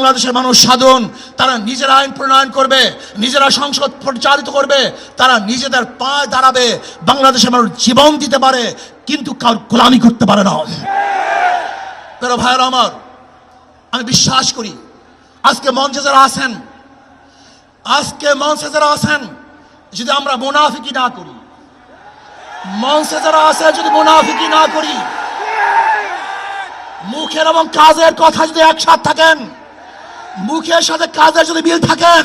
বাংলাদেশের মানুষ সাধন, তারা নিজেরা আইন প্রণয়ন করবে, নিজেরা সংসদ পরিচালিত করবে, তারা নিজেদের পায়ে দাঁড়াবে, বাংলাদেশের মানুষ জীবন দিতে পারে, কিন্তু কার গোলামি করতে পারে না। প্রিয় ভাইয়েরা আমার, আমি বিশ্বাস করি, আজকে মঞ্চে যারা আছেন, আজকে মঞ্চে যারা আছেন, যদি আমরা মুনাফিকি না করি, মঞ্চে যারা আছে যদি মুনাফিকি না করি, মুখের এবং কাজের কথা যদি একসাথে থাকেন মুখের সাথে কাজের যদি মিল থাকেন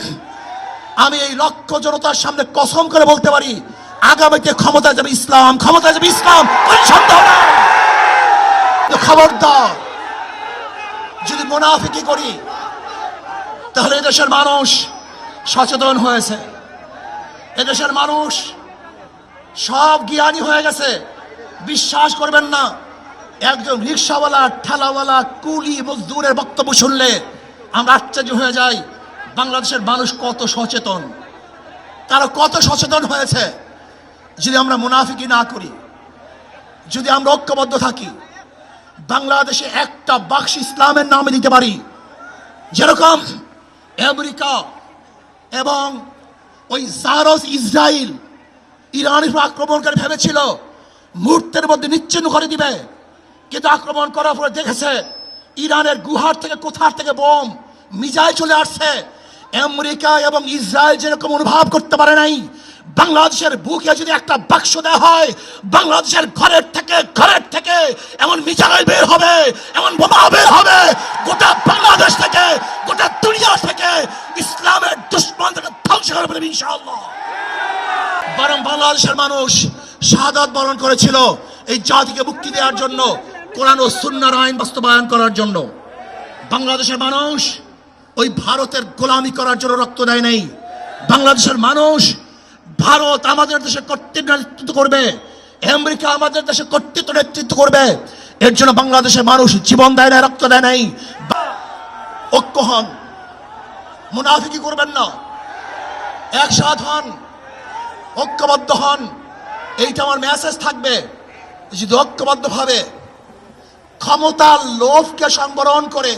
আমি এই লক্ষ জনতার সামনে কসম করে বলতে পারি, আগামীতে ক্ষমতা যাবে ইসলাম ক্ষমতা যাবে ইসলাম খবরদার, যদি মুনাফিকি করি, তাহলে এদেশের মানুষ সচেতন হয়েছে। এদেশের মানুষ সব জ্ঞানী হয়ে গেছে। বিশ্বাস করবেন না, একজন রিক্সাওয়ালা, ঠেলাওয়ালা, কুলি, মজদুরের বক্তব্য শুনলে আমরা আশ্চর্য হয়ে যাই, বাংলাদেশের মানুষ কত সচেতন। তারা কত সচেতন হয়েছে, যদি আমরা মুনাফিকি না করি, যদি আমরা ঐক্যবদ্ধ থাকি, বাংলাদেশে একটা বাক্স ইসলামের নামে দিতে পারি। যেরকম আমেরিকা এবং ওই জারস ইসরায়েল ইরানের উপর আক্রমণ করে ভেবেছিল, মুহূর্তের মধ্যে নিচ্ছিন্ন করে দিবে। কিন্তু আক্রমণ করার পরে দেখেছে, ইরানের গুহার থেকে কোথার থেকে বোম মিজাইল চলে আসছে। আমেরিকা এবং ইসরায়েল যেরকম অনুভব করতে পারে নাই, বাংলাদেশের বুকে যদি একটা বাক্স দেওয়া হয়, বাংলাদেশের ঘরের থেকে ঘরের থেকে এমন মিজাইল বের হবে, এমন বোমা বের হবে, গোটা বাংলাদেশ থেকে, গোটা দুনিয়া থেকে ইসলামের দুশ্মন থেকে ধ্বংস করে ফেলবে ইনশাআল্লাহ। বরং বাংলাদেশের মানুষ শাহাদাত বরণ করেছিল এই জাতিকে মুক্তি দেওয়ার জন্য, কোরআন ও সুন্নার আইন বাস্তবায়ন করার জন্য। বাংলাদেশের মানুষ ওই ভারতের গোলামি করার জন্য রক্ত দেয় নাই। বাংলাদেশের মানুষ, ভারত আমাদের দেশে কর্তৃত্ব নেতৃত্ব করবে, আমেরিকা আমাদের দেশে কর্তৃত্ব নেতৃত্ব করবে। এর জন্য বাংলাদেশের মানুষ জীবন দেয় না রক্ত দেয় নাই। ঐক্য হন। মুনাফিকি করবেন না। একসাথ হন। ঐক্যবদ্ধ হন। এইটা আমার মেসেজ থাকবে। যদি ঐক্যবদ্ধভাবে ক্ষমতার লোভকে সংবরণ করে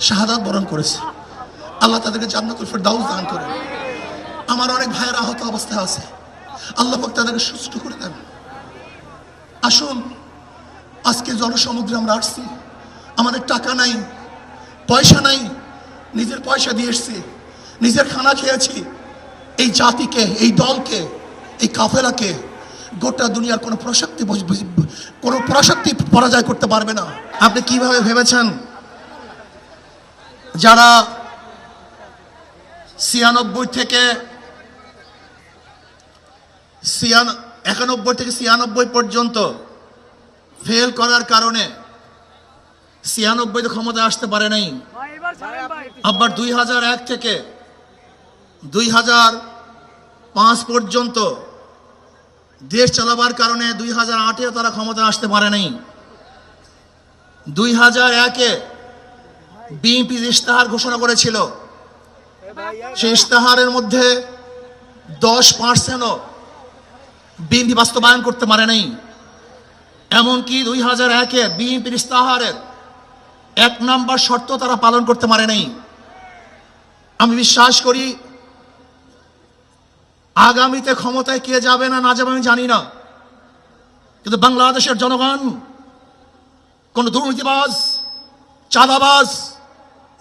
শাহাদাত বরণ করেছে। আল্লাহ তাদেরকে জান্নাতুল ফেরদাউস দান করে আমার অনেক ভাইয়ের আহত অবস্থায় আছে। আল্লাহ পাক তাদেরকে সুস্থ করে দেন। আসুন, আজকে জনসমুদ্রে আমরা আসছি। আমাদের টাকা নাই, পয়সা নাই, নিজের পয়সা দিয়ে এসছি। নিজের খানা খেয়েছি। এই জাতিকে, এই দলকে, এই কাফেলাকে গোটা দুনিয়ার কোনো প্রশক্তি কোনো প্রশক্তি পরাজয় করতে পারবে না। আপনি কীভাবে ভেবেছেন? যারা ছিয়ানব্বই থেকে ছিয়ান, একানব্বই থেকে ছিয়ানব্বই পর্যন্ত ফেল করার কারণে ছিয়ানব্বইতে ক্ষমতায় আসতে পারে নাই। আবার দুই হাজার এক থেকে দুই হাজার পাঁচ পর্যন্ত দেশ চালাবার কারণে দুই হাজার আটেও তারা ক্ষমতায় আসতে পারে নাই। দুই হাজার একে বিএনপি ইশতেহার ঘোষণা করেছিল, সেই ইশতেহারের মধ্যে দশ পার্সেন্টও বিএনপি বাস্তবায়ন করতে পারে নাই। এমনকি দুই হাজার একে বিএনপির ইশতেহারের এক নাম্বার শর্ত তারা পালন করতে পারে নাই। আমি বিশ্বাস করি, আগামীতে ক্ষমতায় কে যাবে না না যাবে আমি জানি না। কিন্তু বাংলাদেশের জনগণ, কোন দুর্নীতিবাজ, চাঁদাবাজ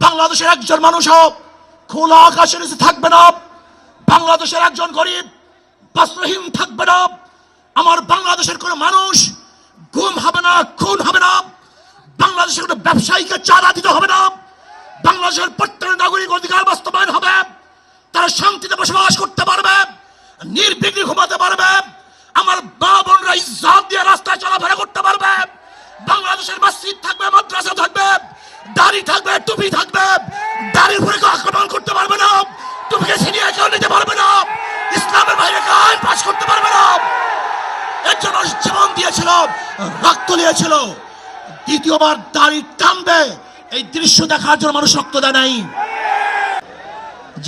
বাংলাদেশের একজন মানুষ হোক, খোলা আকাশের নিচে থাকবে না। বাংলাদেশের একজন গরিব বস্ত্রহীন থাকবে না। আমার বাংলাদেশের কোনো মানুষ গুম হবে না, খুন হবে না। বাংলাদেশের কোনো ব্যবসায়ীকে চাঁদা দিতে হবে না। বাংলাদেশের প্রত্যেক নাগরিক অধিকার বাস্তবায়ন হবে। তারা শান্তিতে বসবাস করতে পারবে, নির্বিঘ্নে ঘুমাতে পারবে। আমার মা বোনরা ইজ্জত টুপি থাকবে, দাড়ির উপরে কেউ আক্রমণ করতে পারবে না টুপিকে ছিনিয়ে কেউ নিতে পারবে না, ইসলামের বাইরে কেউ পাস করতে পারবে না। এর জন্য জীবন দিয়েছিল, রক্ত দিয়েছিল। দ্বিতীয়বার দাড়ি টানবে, এই দৃশ্য দেখার জন্য মানুষ রক্ত দেয় নাই।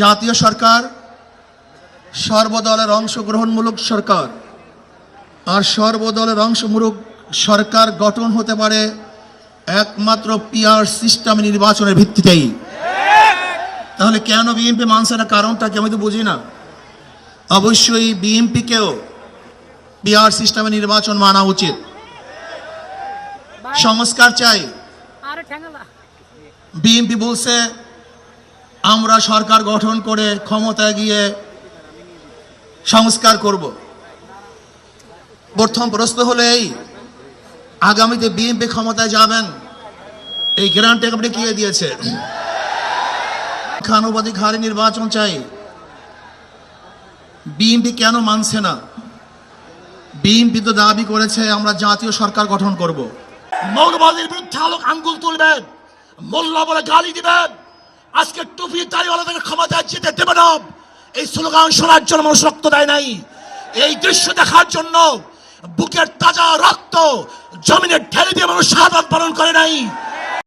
জাতীয় সরকার সর্বদলের অংশগ্রহণমূলক সরকার, আর সর্বদলের অংশমূলক সরকার গঠন হতে পারে একমাত্র পিআর সিস্টেম নির্বাচনের ভিত্তিতেই। তাহলে কেন বিএনপি মানছে না? কারণটা কি আমি তো বুঝি না। অবশ্যই বিএনপিকেও পিআর সিস্টেমে নির্বাচন মানা উচিত। সংস্কার চাই। বিএনপি বলছে, আমরা সরকার গঠন করে ক্ষমতায় গিয়ে সংস্কার করব। প্রথম প্রশ্ন হলো এই আগামীতে বিএনপি ক্ষমতায় যাবেন। এই গ্যারান্টি আপনি কে দিয়েছে? খানুবাদী হারে নির্বাচন চাই। বিএনপি কেন মানছে না? বিএনপি তো দাবি করেছে, আমরা জাতীয় সরকার গঠন করব। মৌলবাদীর বিরুদ্ধে আলোক আঙ্গুল তুলবেন, মোল্লা বলে গালি দিবেন। আজকে টুপি দাড়িওয়ালাদের ক্ষমতায় যেতে দেবে না। এই স্লোগান শোনার জন্য মানুষ রক্ত দেয় নাই। এই দৃশ্য দেখার জন্য বুকের তাজা রক্ত জমিনে ঢেলে দিয়ে মানুষ শাহাদাত পালন করে নাই।